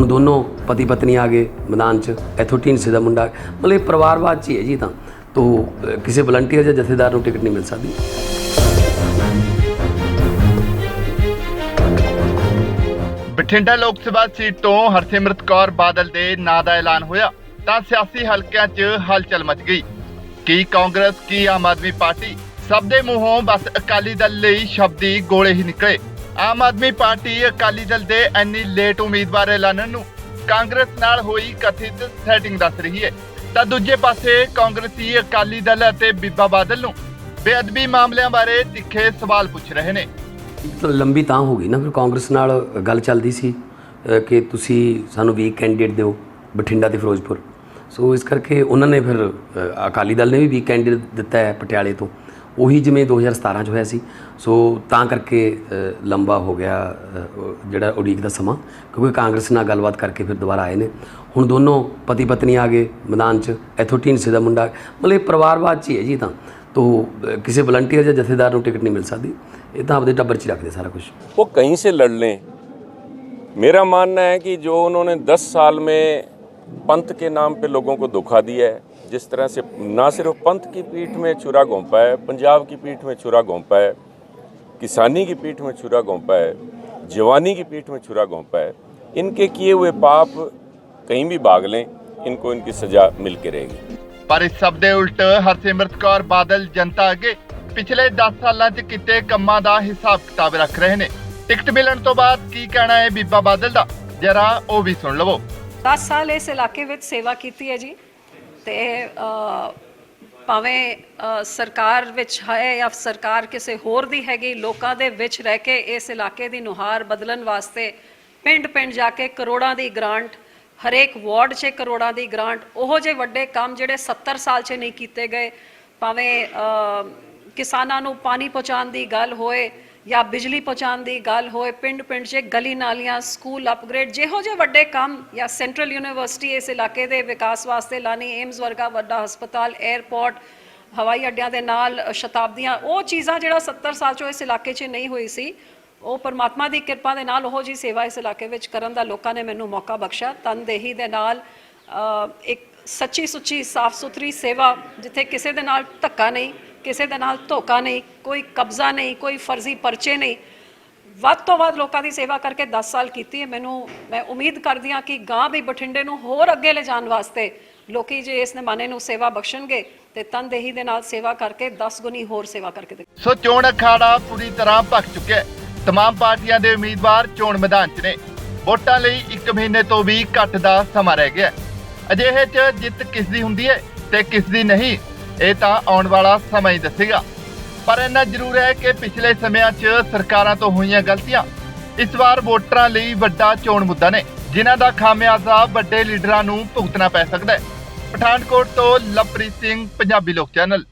ਹੁਣ ਦੋਨੋਂ ਪਤੀ ਪਤਨੀ ਆ ਗਏ ਮੈਦਾਨ 'ਚ, ਇੱਥੋਂ ਢੀਂਡਸੇ ਦਾ ਮੁੰਡਾ, ਮਤਲਬ ਇਹ ਪਰਿਵਾਰਵਾਦ 'ਚ ਹੀ ਹੈ ਜੀ ਤਾਂ। ਤੋ ਕਿਸੇ ਵਲੰਟੀਅਰ ਜਾਂ ਜਥੇਦਾਰ ਨੂੰ ਟਿਕਟ ਨਹੀਂ ਮਿਲ ਸਕਦੀ। ਬਠਿੰਡਾ ਲੋਕ ਸਭਾ ਸੀਟ ਤੋਂ ਹਰਸਿਮਰਤ ਕੌਰ ਬਾਦਲ ਦੇ ਨਾਂ ਦਾ ਐਲਾਨ ਹੋਇਆ, ਤਾਂ ਸਿਆਸੀ ਹਲਕਿਆਂ 'ਚ ਹਲਚਲ ਮਚ ਗਈ। ਕੀ ਕਾਂਗਰਸ, ਕੀ ਆਮ ਆਦਮੀ ਪਾਰਟੀ, ਸਭ ਦੇ ਮੂੰਹੋਂ ਬਸ ਅਕਾਲੀ ਦਲ ਲਈ ਸ਼ਬਦੀ ਗੋਲੇ ਹੀ ਨਿਕਲੇ। ਆਮ ਆਦਮੀ ਪਾਰਟੀ ਅਕਾਲੀ ਦਲ ਦੇ ਐਨੀ ਲੇਟ ਉਮੀਦਵਾਰ ਐਲਾਨਣ ਨੂੰ ਕਾਂਗਰਸ ਨਾਲ ਹੋਈ ਕਥਿਤ ਸੈਟਿੰਗ ਦੱਸ ਰਹੀ ਹੈ। ਤਾਂ ਦੂਜੇ ਪਾਸੇ ਕਾਂਗਰਸੀ ਅਕਾਲੀ ਦਲ ਅਤੇ ਬੀਬਾ ਬਾਦਲ ਨੂੰ ਬੇਅਦਬੀ ਮਾਮਲਿਆਂ ਬਾਰੇ ਤਿੱਖੇ ਸਵਾਲ ਪੁੱਛ ਰਹੇ ਨੇ। ਲੰਬੀ ਤਾਂ ਹੋ ਗਈ ਨਾ, ਫਿਰ ਕਾਂਗਰਸ ਨਾਲ ਗੱਲ ਚੱਲਦੀ ਸੀ ਕਿ ਤੁਸੀਂ ਸਾਨੂੰ ਵੀਕ ਕੈਂਡੀਡੇਟ ਦਿਓ ਬਠਿੰਡਾ ਤੇ ਫਿਰੋਜ਼ਪੁਰ। ਸੋ ਇਸ ਕਰਕੇ ਉਹਨਾਂ ਨੇ ਫਿਰ ਅਕਾਲੀ ਦਲ ਨੇ ਵੀ ਵੀਕ ਕੈਂਡੀਡੇਟ ਦਿੱਤਾ ਹੈ ਪਟਿਆਲੇ ਤੋਂ। ਉਹੀ ਜਿਵੇਂ 2017 ਚ ਹੋਇਆ ਸੀ ਸੋ ਤਾਂ ਕਰਕੇ ਅ, ਲੰਬਾ ਹੋ ਗਿਆ ਅ, ਉਹ ਜਿਹੜਾ ਉਡੀਕ ਦਾ ਸਮਾਂ ਕਿਉਂਕਿ ਕਾਂਗਰਸ ਨਾਲ ਗੱਲਬਾਤ ਕਰਕੇ ਫਿਰ ਦੁਬਾਰਾ ਆਏ ਨੇ ਹੁਣ ਦੋਨੋਂ ਪਤੀ ਪਤਨੀ ਆ ਗਏ ਮੈਦਾਨ 'ਚ ਇੱਥੋਂ ਢੀਂਡਸੇ ਦਾ ਮੁੰਡਾ ਮਤਲਬ ਇਹ ਪਰਿਵਾਰਵਾਦ 'ਚ ਹੀ ਹੈ ਜੀ ਇਹ ਤਾਂ ਤੋ ਅ, ਕਿਸੇ ਵਲੰਟੀਅਰ ਜਾਂ ਜਥੇਦਾਰ ਨੂੰ ਟਿਕਟ ਨਹੀਂ ਮਿਲ ਸਕਦੀ ਇਹ ਤਾਂ ਆਪਦੇ ਟੱਬਰ 'ਚ ਹੀ ਰੱਖਦੇ ਸਾਰਾ ਕੁਝ वो कहीं से लड़ लें मेरा मानना है कि जो उन्होंने 10 साल में पंथ के नाम पे लोगों को धोखा दिया है जिस तरह से ना सिर्फ पंथ की पीठ में छुरा घोंपा है पंजाब की पीठ में छुरा घोंपा है किसानी की पीठ में छुरा घोंपा है जवानी की पीठ में छुरा घोंपा है इनके किए हुए पाप कहीं भी भाग लें इनको इनकी सजा मिल के रहेगी ਪਰ ਇਸ ਸਭ ਦੇ ਉਲਟ ਹਰਸਿਮਰਤ ਕੌਰ ਬਾਦਲ ਜਨਤਾ ਅੱਗੇ ਪਿਛਲੇ 10 ਸਾਲਾਂ 'ਚ ਕੀਤੇ ਕੰਮਾਂ ਦਾ ਹਿਸਾਬ ਕਿਤਾਬ ਰੱਖ ਰਹੇ ਨੇ ਟਿਕਟ ਮਿਲਣ ਤੋਂ ਬਾਅਦ ਕੀ ਕਹਿਣਾ ਹੈ ਬੀਬਾ ਬਾਦਲ ਦਾ ਜਰਾ ਉਹ ਵੀ ਸੁਣ ਲਵੋ 10 ਸਾਲ ਇਸ ਇਲਾਕੇ ਵਿੱਚ ਸੇਵਾ ਕੀਤੀ ਹੈ ਜੀ ਤੇ ਭਾਵੇਂ ਸਰਕਾਰ ਵਿੱਚ ਹੈ ਜਾਂ ਸਰਕਾਰ ਕਿਸੇ ਹੋਰ ਦੀ ਹੈਗੀ, ਲੋਕਾਂ ਦੇ ਵਿੱਚ ਰਹਿ ਕੇ ਇਸ ਇਲਾਕੇ ਦੀ ਨੁਹਾਰ ਬਦਲਣ ਵਾਸਤੇ ਪਿੰਡ ਪਿੰਡ ਜਾ ਕੇ ਕਰੋੜਾਂ ਦੀ ਗ੍ਰਾਂਟ, ਹਰੇਕ ਵਾਰਡ 'ਚ ਕਰੋੜਾਂ ਦੀ ਗ੍ਰਾਂਟ, ਉਹੋ ਜਿਹੇ ਵੱਡੇ ਕੰਮ ਜਿਹੜੇ 70 ਸਾਲ 'ਚ ਨਹੀਂ ਕੀਤੇ ਗਏ। ਭਾਵੇਂ ਕਿਸਾਨਾਂ ਨੂੰ ਪਾਣੀ ਪਹੁੰਚਾਉਣ ਦੀ ਗੱਲ ਹੋਏ ਜਾਂ ਬਿਜਲੀ ਪਹੁੰਚਾਉਣ ਦੀ ਗੱਲ ਹੋਏ ਪਿੰਡ ਪਿੰਡ 'ਚ ਗਲੀ ਨਾਲੀਆਂ, ਸਕੂਲ ਅਪਗ੍ਰੇਡ ਜਿਹੋ ਜਿਹੇ ਵੱਡੇ ਕੰਮ ਜਾਂ ਸੈਂਟਰਲ ਯੂਨੀਵਰਸਿਟੀ ਇਸ ਇਲਾਕੇ ਦੇ ਵਿਕਾਸ ਵਾਸਤੇ ਲਾਣੀ ਏਮਸ ਵਰਗਾ ਵੱਡਾ ਹਸਪਤਾਲ 에ਅਰਪੋਰਟ ਹਵਾਈ ਅੱਡਿਆਂ ਦੇ ਨਾਲ ਸ਼ਤਾਬਦੀਆਂ, ਉਹ ਚੀਜ਼ਾਂ ਜਿਹੜਾ 70 ਸਾਲ 'ਚੋਂ ਇਸ ਇਲਾਕੇ 'ਚ ਨਹੀਂ ਹੋਈ ਸੀ, ਉਹ ਪਰਮਾਤਮਾ ਦੀ ਕਿਰਪਾ ਦੇ ਨਾਲ ਉਹ ਜੀ ਸੇਵਾ ਇਸ ਇਲਾਕੇ ਵਿੱਚ ਕਰਨ ਦਾ ਲੋਕਾਂ ਨੇ ਮੈਨੂੰ ਮੌਕਾ ਬਖਸ਼ਿਆ। ਤਨਦੇਹੀ ਦੇ ਨਾਲ ਇੱਕ ਸੱਚੀ ਸੁੱਚੀ ਸਾਫ਼ ਸੁਥਰੀ ਸੇਵਾ ਜਿੱਥੇ ਕਿਸੇ ਦੇ ਨਾਲ ਧੱਕਾ ਨਹੀਂ ਕਿਸੇ ਦੇ ਨਾਲ ਧੋਖਾ ਨਹੀਂ ਕੋਈ ਕਬਜ਼ਾ ਨਹੀਂ ਕੋਈ ਫਰਜ਼ੀ ਪਰਚੇ ਨਹੀਂ ਵੱਧ ਤੋਂ ਵੱਧ ਲੋਕਾਂ ਦੀ ਸੇਵਾ ਕਰਕੇ 10 ਸਾਲ ਕੀਤੀ ਹੈ ਮੈਨੂੰ ਮੈਂ ਉਮੀਦ ਕਰਦੀ ਹਾਂ ਕਿ ਗਾਂ ਵੀ ਬਠਿੰਡੇ ਨੂੰ ਹੋਰ ਅੱਗੇ ਲੈ ਜਾਣ ਵਾਸਤੇ ਲੋਕੀ ਜੇ ਇਸ ਨਿਮਾਣੇ ਨੂੰ ਸੇਵਾ ਬਖਸ਼ਣਗੇ ਤੇ ਤਨਦੇਹੀ ਦੇ ਨਾਲ ਸੇਵਾ ਕਰਕੇ 10 ਗੁਣੀ ਹੋਰ ਸੇਵਾ ਕਰਕੇ ਦਿਖਾਣਗੇ। ਸੋ ਚੋਣ ਅਖਾੜਾ ਪੂਰੀ ਤਰ੍ਹਾਂ ਭਖ ਚੁੱਕਿਆ ਹੈ तमाम ਪਾਰਟੀਆਂ ਦੇ ਉਮੀਦਵਾਰ ਚੋਣ ਮੈਦਾਨ 'ਚ ਨੇ ਵੋਟਾਂ ਲਈ 1 ਮਹੀਨੇ ਤੋਂ ਵੀ ਘੱਟ ਦਾ ਸਮਾਂ ਰਹਿ ਗਿਆ ਹੈ। ਅਜਿਹੇ 'ਚ ਜਿੱਤ ਕਿਸ ਦੀ ਹੁੰਦੀ ਹੈ ਤੇ ਕਿਸ ਦੀ ਨਹੀਂ ਇਹ ਤਾਂ ਆਉਣ ਵਾਲਾ ਸਮਾਂ ਹੀ ਦੱਸੇਗਾ। ਪਰ ਇੰਨਾ ਜ਼ਰੂਰ ਹੈ ਕਿ ਪਿਛਲੇ ਸਮਿਆਂ 'ਚ ਸਰਕਾਰਾਂ ਤੋਂ ਹੋਈਆਂ ਗਲਤੀਆਂ ਇਸ ਵਾਰ ਵੋਟਰਾਂ ਲਈ ਵੱਡਾ ਚੋਣ ਮੁੱਦਾ ਨੇ, ਜਿਨ੍ਹਾਂ ਦਾ ਖਾਮਿਆਜ਼ਾ ਵੱਡੇ ਲੀਡਰਾਂ ਨੂੰ ਭੁਗਤਣਾ ਪੈ ਸਕਦਾ ਹੈ। ਪਠਾਨਕੋਟ ਤੋਂ ਲਵਪ੍ਰੀਤ ਸਿੰਘ, ਪੰਜਾਬੀ ਲੋਕ ਚੈਨਲ।